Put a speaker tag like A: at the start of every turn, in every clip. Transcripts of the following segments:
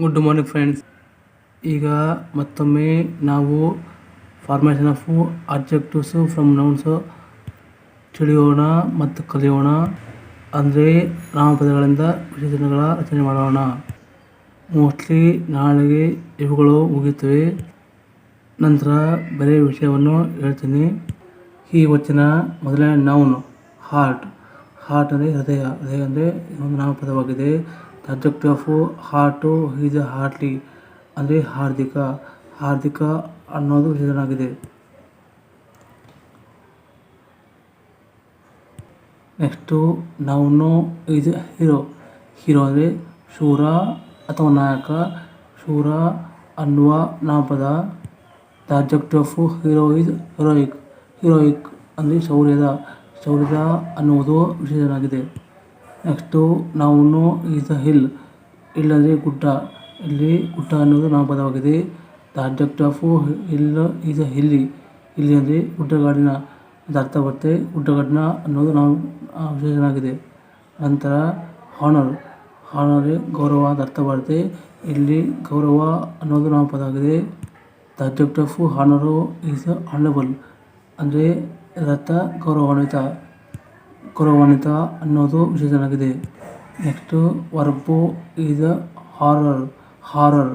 A: Good morning friends ಈಗ ಮತ್ತೊಮ್ಮೆ ನಾವು formation of objectives from nouns ತಿಳಿಯೋಣ ಮತ್ತು ಕಲಿಯೋಣ. ಅಂದರೆ ನಾಮಪದಗಳಿಂದ ವಿಶೇಷಣಗಳ ರಚನೆ ಮಾಡೋಣ. ಮೋಸ್ಟ್ಲಿ ನಾಳೆಗೆ ಇವುಗಳು ಮುಗಿಯುತ್ತವೆ. ನಂತರ ಬೇರೆ ವಿಷಯವನ್ನು ಹೇಳ್ತೀನಿ. ಈ ವಚನ ಮೊದಲನೇ ನೌನ್ ಹಾರ್ಟ್ ಹಾರ್ಟ್ ಅಂದರೆ ಹೃದಯ. ಹೃದಯ ಅಂದರೆ ಒಂದು ನಾಮಪದವಾಗಿದೆ the objective of heart is heartly. ಅಂದರೆ ಹಾರ್ದಿಕ. ಹಾರ್ದಿಕ ಅನ್ನೋದು ವಿಶೇಷಣವಾಗಿದೆ ನೆಕ್ಸ್ಟು ನೌನು ಇದು ಹೀರೋ. ಹೀರೋ ಅಂದರೆ ಶೂರ ಅಥವಾ ನಾಯಕ. ಶೂರ, ಅನ್ನುವ ನಾಮಪದ the object of hero is heroic. Heroic ಅಂದರೆ ಶೌರ್ಯದ. ಶೌರ್ಯದ ಅನ್ನುವುದು ವಿಶೇಷಣವಾಗಿದೆ next noun is a hill. Hill ಅಂದರೆ ಗುಡ್ಡ. ಇಲ್ಲಿ ಗುಡ್ಡ ಅನ್ನೋದು ನಾಮಪದವಾಗಿದೆ. The object of hill is a hilly. ಇಲ್ಲಿ ಅಂದರೆ ಗುಡ್ಡಗಾಡಿನ ಅದು ಅರ್ಥ ಬರುತ್ತೆ. ಗುಡ್ಡಗಾಡಿನ ಅನ್ನೋದು ನಾವು ವಿಶೇಷನಾಗಿದೆ. ನಂತರ ಹಾನರ್. ಹಾನರ್ ಗೌರವ ಅಂತ ಅರ್ಥ ಬರುತ್ತೆ. ಇಲ್ಲಿ ಗೌರವ ಅನ್ನೋದು ನಾಮಪದವಾಗಿದೆ. The object of honour is honourable ಅಂದರೆ ಇದರರ್ಥ ಗೌರವಾನ್ವಿತ. ಗೌರವಾನ್ವಿತ ಅನ್ನೋದು ವಿಶೇಷನಾಗಿದೆ next verb is horror. Horror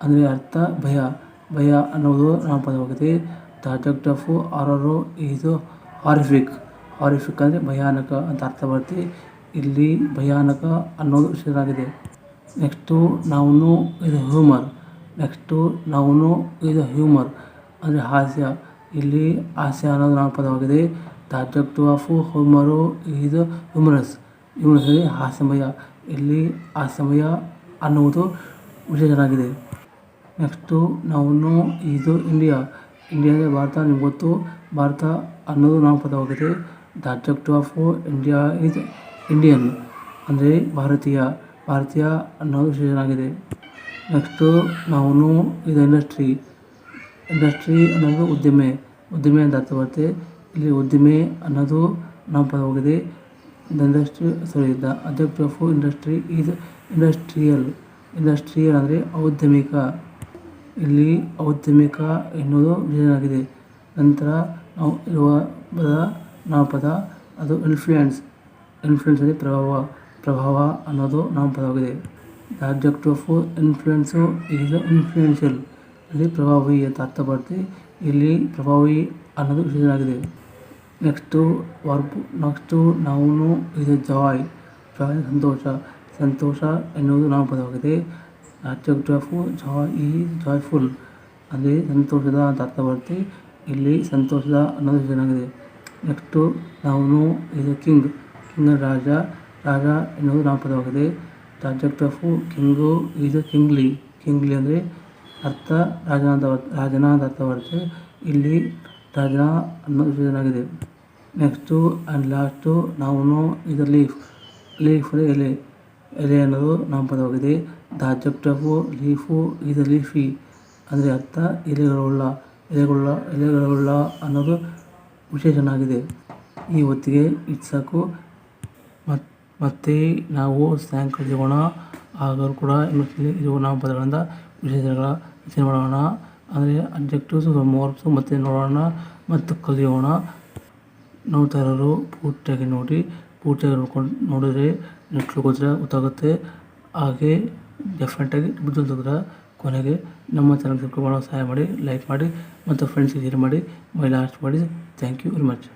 A: ಅಂದರೆ ಅರ್ಥ ಭಯ. ಭಯ ಅನ್ನೋದು ನಾಮಪದವಾಗಿದೆ the object of horror is horrific. Horrific ಅಂದರೆ ಭಯಾನಕ ಅಂತ ಅರ್ಥ ಬರುತ್ತೆ. ಇಲ್ಲಿ ಭಯಾನಕ ಅನ್ನೋದು ವಿಶೇಷನಾಗಿದೆ ನೆಕ್ಸ್ಟು ನಾವು ಇದು ಹ್ಯೂಮರ್. ನೆಕ್ಸ್ಟು ನಾವು ಇದು ಹ್ಯೂಮರ್ ಅಂದರೆ ಹಾಸ್ಯ. ಇಲ್ಲಿ ಹಾಸ್ಯ ಅನ್ನೋದು ನಾಮಪದವಾಗಿದೆ objective of humour is humorous humorous ಆ ಸಮಯ ಇಲ್ಲಿ ಸಮಯ ಅನ್ನುವುದು ವಿಶೇಷನಾಗಿದೆ ನೆಕ್ಸ್ಟು ನಾವು ಇದು ಇಂಡಿಯಾ. ಇಂಡಿಯಾ ಅಂದರೆ ಭಾರತ ನಿಮ್ಗೆ ಗೊತ್ತು ಭಾರತ ಅನ್ನೋದು ನಾವು ಪದವಾಗಿದೆ the objective of India is Indian, ಅಂದರೆ ಭಾರತೀಯ. ಭಾರತೀಯ ಅನ್ನೋದು ವಿಶೇಷನಾಗಿದೆ ನೆಕ್ಸ್ಟು ನಾವು ಇದು ಇಂಡಸ್ಟ್ರಿ ಇಂಡಸ್ಟ್ರಿ ಅನ್ನೋದು ಉದ್ದಿಮೆ. ಉದ್ದಿಮೆ ಅಂತ ಅರ್ಥ ಬರುತ್ತೆ ಇಲ್ಲಿ ಉದ್ದಿಮೆ ಅನ್ನೋದು ನಾಮಪದವಾಗಿದೆ ದ ಇಂಡಸ್ಟ್ರಿ ಸಾರಿ ದ ಅಧ್ಯಕ್ಷ of industry is industrial industrial ಅಂದರೆ ಔದ್ಯಮಿಕ. ಇಲ್ಲಿ ಔದ್ಯಮಿಕ ಎನ್ನುವುದು ವಿಶೇಷವಾಗಿದೆ ನಂತರ ನಾವು ಇರುವ ಪದ ನಾಮಪದ ಅದು ಇನ್ಫ್ಲೂಯೆನ್ಸ್ ಇನ್ಫ್ಲೂಯೆನ್ಸ್ ಅಂದರೆ ಪ್ರಭಾವ. ಪ್ರಭಾವ ಅನ್ನೋದು ನಾಮಪದವಾಗಿದೆ the object of influence is influential ಇಲ್ಲಿ ಪ್ರಭಾವಿ ಅಂತ ಅರ್ಥ ಇಲ್ಲಿ ಪ್ರಭಾವಿ ಅನ್ನೋದು ವಿಶೇಷವಾಗಿದೆ ನೆಕ್ಸ್ಟು ವರ್ಬ್ ನೆಕ್ಸ್ಟು ನೌನು, ಇದು ಜಾಯ್ ಜಾಯ್, ಸಂತೋಷ ಸಂತೋಷ ಎನ್ನುವುದು ನಾಮಪದವಾಗಿದೆ ಅಬ್ಜೆಕ್ಟಿವ್ ಆಫ್ ಜಾಯ್, ಈ ಜಾಯ್ಫುಲ್ ಅಂದರೆ ಸಂತೋಷದ ಅಂತ ಅರ್ಥ ಬರುತ್ತೆ. ಇಲ್ಲಿ ಸಂತೋಷದ ಅನ್ನೋದು ಚೆನ್ನಾಗಿದೆ ನೆಕ್ಸ್ಟು ನೌನು, ಇದು ಕಿಂಗ್ ಕಿಂಗ್ ರಾಜ ರಾಜ ಎನ್ನುವುದು ನಾಮಪದವಾಗಿದೆ ಆಫ್ ಕಿಂಗು, ಇದು ಕಿಂಗ್ಲಿ ಕಿಂಗ್ಲಿ ಅಂದರೆ ಅರ್ಥ ರಾಜನ ಅಂತ ರಾಜನ ಅಂತ ಅರ್ಥ ಬರುತ್ತೆ. ಇಲ್ಲಿ ಅನ್ನೋದು ವಿಶೇಷವಾಗಿದೆ ನೆಕ್ಸ್ಟು ಆ್ಯಂಡ್ ಲಾಸ್ಟು ನಾವು ಇದರಲ್ಲಿ ಲೀಫ್ ಎಲೆ ಎಲೆ ಅನ್ನೋದು ನಾಮಪದವಾಗಿದೆ ದ ಅಬ್ಜೆಕ್ಟಿವ್ ಆಫ್ ಲೀಫು, ಇದು ಲೀಫಿ. ಅಂದರೆ ಅರ್ಥ ಎಲೆಗಳುಳ್ಳ ಎಲೆಗಳುಳ್ಳ ಎಲೆಗಳುಳ್ಳ ಅನ್ನೋದು ವಿಶೇಷಣವಾಗಿದೆ ಈ ಹೊತ್ತಿಗೆ ಇದು ಸಾಕು. ಮತ್ತು ನಾವು ಸಾಯಂಕಾಲ ಸಿಗೋಣ ಆದರೂ ಕೂಡ ಇದು ಇರುವ ನಾಮಪದಗಳಿಂದ ವಿಶೇಷಗಳ ರಚನೆ ಮಾಡೋಣ ಅಂದರೆ ಅಬ್ಜೆಕ್ಟಿವ್ಸ್ ವರ್ಬ್ಸು ಮತ್ತೆ ನೋಡೋಣ ಮತ್ತು ಕಲಿಯೋಣ. ನೋಡ್ತಾ ಇರೋರು ಪೂರ್ತಿಯಾಗಿ ನೋಡಿ. ಪೂರ್ತಿಯಾಗಿ ನೋಡ್ಕೊಂಡು ನೋಡಿದ್ರೆ ನೆಕ್ಸ್ಟ್ ಗೊತ್ತಾಗುತ್ತೆ. ಹಾಗೆ ಡೆಫ್ರೆಂಟಾಗಿ ಬುದ್ಧಿವಂತಂದ್ರೆ ಕೊನೆಗೆ ನಮ್ಮ ಚಾನಲ್ ಸಬ್ಸ್ಕ್ರೈಬ್ ಮಾಡೋ ಸಹಾಯ ಮಾಡಿ ಲೈಕ್ ಮಾಡಿ ಮತ್ತು ಫ್ರೆಂಡ್ಸಿಗೆ ಶೇರ್ ಮಾಡಿ. ಮೈ ಲಾಸ್ಟ್ ಮಾಡಿ ಥ್ಯಾಂಕ್ ಯು ವೆರಿ ಮಚ್